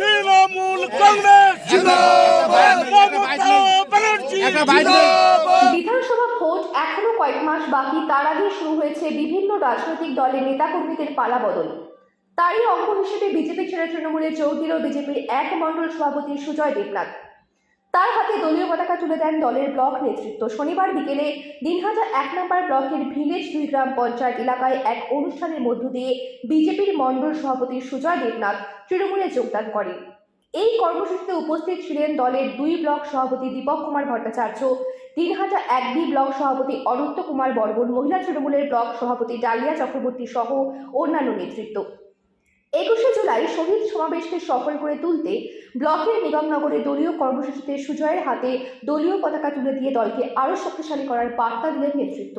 তৃণমূল কংগ্রেস। বিধানসভা ভোট এখনও কয়েক মাস বাকি তার আগে শুরু হয়েছে বিভিন্ন রাজনৈতিক দলের নেতাকর্মীদের পালা বদল। তারই অঙ্গ হিসেবে বিজেপি ছেড়ে তৃণমূলে যোগ দিল বিজেপির এক মণ্ডল সভাপতি সুজয় দেবনাথ। তার হাতে দলীয় পতাকা তুলে দেন দলের ব্লক নেতৃত্ব। শনিবার বিকেলে দিনহাটা এক নম্বর ব্লকের ভিলেজ দুই গ্রাম পঞ্চায়েত এলাকায় এক অনুষ্ঠানের মধ্য দিয়ে বিজেপির মণ্ডল সভাপতি সুজয় দেবনাথ তৃণমূলে যোগদান করেন। এই কর্মসূচিতে উপস্থিত ছিলেন দলের দুই ব্লক সভাপতি দীপক কুমার ভট্টাচার্য দিনহাটা এক বি ব্লক সভাপতি অনন্ত কুমার বর্মন, মহিলা তৃণমূলের ব্লক সভাপতি ডালিয়া চক্রবর্তী সহ অন্যান্য নেতৃত্ব। একুশে জুলাই শহীদ সমাবেশকে সফল করে তুলতে ব্লকের নিগমনগরে দলীয় কর্মসূচিতে সুজয়ের হাতে দলীয় পতাকা তুলে দিয়ে দলকে আরও শক্তিশালী করার বার্তা দিলেন নেতৃত্ব।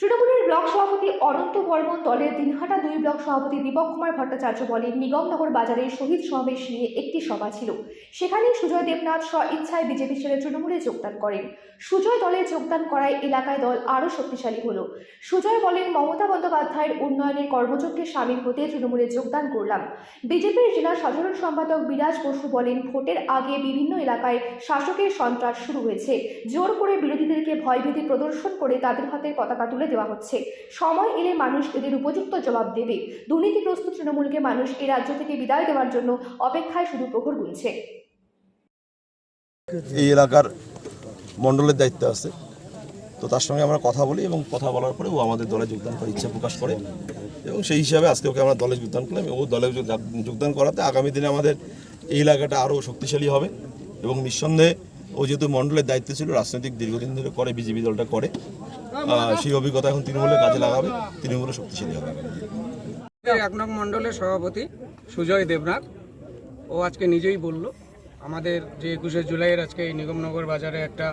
তৃণমূলের ব্লক সভাপতি অনন্ত বর্মন দলের দিনহাটা দুই ব্লক সভাপতি দীপক কুমার ভট্টাচার্য বলেন, নিগমনগর বাজারে শহীদ সমাবেশ নিয়ে একটি সভা ছিল। সেখানেই সুজয় দেবনাথ স্ব ইচ্ছায় বিজেপি ছেড়ে তৃণমূলে যোগদান করেন। সুজয় দলে যোগদান করায় এলাকায় দল আরও শক্তিশালী হলো। সুজয় বলেন, মমতা বন্দ্যোপাধ্যায়ের উন্নয়নের কর্মযজ্ঞে সামিল হতে তৃণমূলে যোগদান করলাম। বিজেপির জেলা সাধারণ সম্পাদক বিরাজ বসু বলেন, ভোটের আগে বিভিন্ন এলাকায় শাসকের সন্ত্রাস শুরু হয়েছে। জোর করে বিরোধীদেরকে ভয়ভীতি প্রদর্শন করে তাদের হাতে পতাকা তুলে দেওয়া হচ্ছে। সময় এলে মানুষ এদের উপযুক্ত জবাব দেবে। দুর্নীতিগ্রস্ত তৃণমূলকে মানুষ এই রাজ্য থেকে বিদায় দেওয়ার জন্য অপেক্ষায় শুধু প্রহর গুনছে। এই এলাকার মণ্ডলের দায়িত্ব আছে। তো তার সঙ্গে আমরা কথা বলি এবং কথা বলার পরে ও আমাদের দলে যোগদান করার ইচ্ছা প্রকাশ করে এবং সেই হিসাবে আজকে ওকে আমরা দলে যোগদান করলাম ও দলে যোগদান করাতে আগামী দিনে আমাদের এই এলাকাটা আরও শক্তিশালী হবে এবং নিঃসন্দেহে ও যেহেতু মণ্ডলের দায়িত্ব ছিল, রাজনৈতিক দীর্ঘদিন ধরে করে, বিজেপি দলটা করে সেই অভিজ্ঞতা এখন তৃণমূলে কাজে লাগাবে। তৃণমূলে শক্তিশালী হবে এক নং মণ্ডলের সভাপতি সুজয় দেবনাথ, ও আজকে নিজেই বলল, আমাদের যে একুশে জুলাইয়ের আজকে এই নিগমনগর বাজারে একটা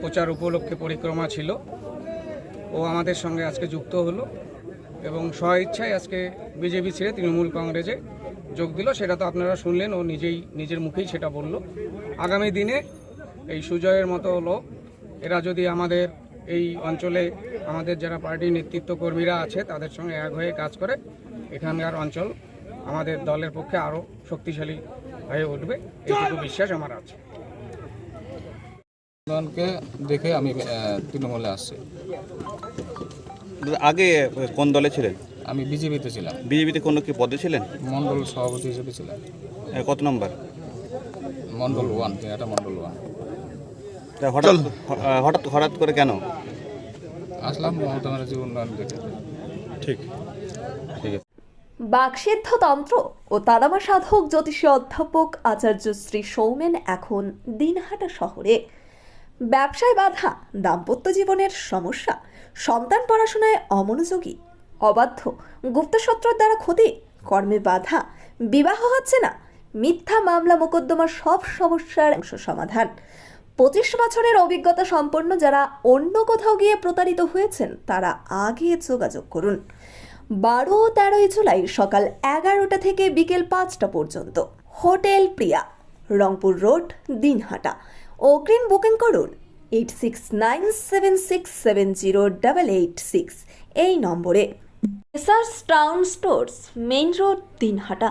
প্রচার উপলক্ষে পরিক্রমা ছিল, ও আমাদের সঙ্গে আজকে যুক্ত হলো এবং স্ব ইচ্ছায় আজকে বিজেপি ছেড়ে তৃণমূল কংগ্রেসে যোগ দিল। সেটা তো আপনারা শুনলেন, ও নিজেই, নিজের মুখেই সেটা বলল। আগামী দিনে এই সুজয়ের মতো লোক, এরা যদি আমাদের এই অঞ্চলে আমাদের যারা পার্টি নেতৃত্ব কর্মীরা আছে তাদের সঙ্গে এক হয়ে কাজ করে। এখানকার অঞ্চল আমাদের দলের পক্ষে আরও শক্তিশালী হয়ে উঠবে এইটুকু বিশ্বাস আমার আছে। আন্দোলনকে দেখে আমি তৃণমূলে আসছি। আগে কোন দলে ছিলেন? আমি বিজেপিতে ছিলাম। বিজেপিতে কোনো কি পদে ছিলেন? মন্ডল সভাপতি হিসেবে ছিলাম। এ, কত নম্বর? মন্ডল ওয়ান এটা মন্ডল ওয়ান। তা হঠাৎ হঠাৎ হঠাৎ করে কেন? আসলাম মমতা উন্নয়ন দেখে। ঠিক। ঠিক আছে। বাকসিদ্ধ তন্ত্র ও তারামা সাধক জ্যোতিষী অধ্যাপক আচার্য শ্রী সৌমেন এখন দিনহাটা শহরে। ব্যবসায় বাধা দাম্পত্য জীবনের সমস্যা সন্তান পড়াশোনায় অমনোযোগী অবাধ্য গুপ্তশত্রুর দ্বারা ক্ষতি কর্মে বাধা বিবাহ হচ্ছে না মিথ্যা মামলা মোকদ্দমার সব সমস্যার অংশ সমাধান। পঁচিশ বছরের অভিজ্ঞতা সম্পন্ন যারা অন্য কোথাও গিয়ে প্রতারিত হয়েছেন, তারা আগে যোগাযোগ করুন। বারো তেরোই জুলাই সকাল এগারোটা থেকে বিকেল পাঁচটা পর্যন্ত। Hotel Priya, Rangpur road, Dinhata. অগ্রিম বুকিং করুন eight six nine seven six seven zero double eight six. এই নম্বরে। Essars town stores, main road, Dinhata.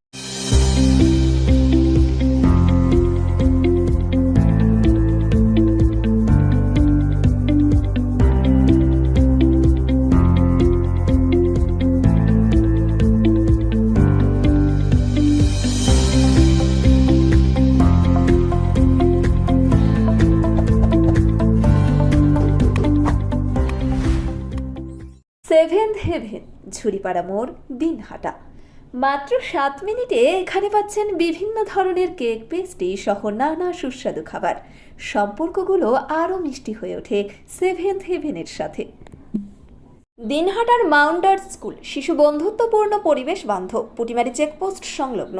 Haven Jhuripara মোড়, দিনহাটা। মাত্র সাত মিনিটে এখানে পাচ্ছেন বিভিন্ন ধরনের কেক পেস্ট্রি সহ নানা সুস্বাদু খাবার। সম্পর্কগুলো আরও মিষ্টি হয়ে ওঠে সেভেন্থ হেভেনের সাথে। দিনহাটার মাউন্টার স্কুল, শিশু বন্ধুত্বপূর্ণ পরিবেশ বান্ধব, পুটিমারি চেকপোস্ট সংলগ্ন।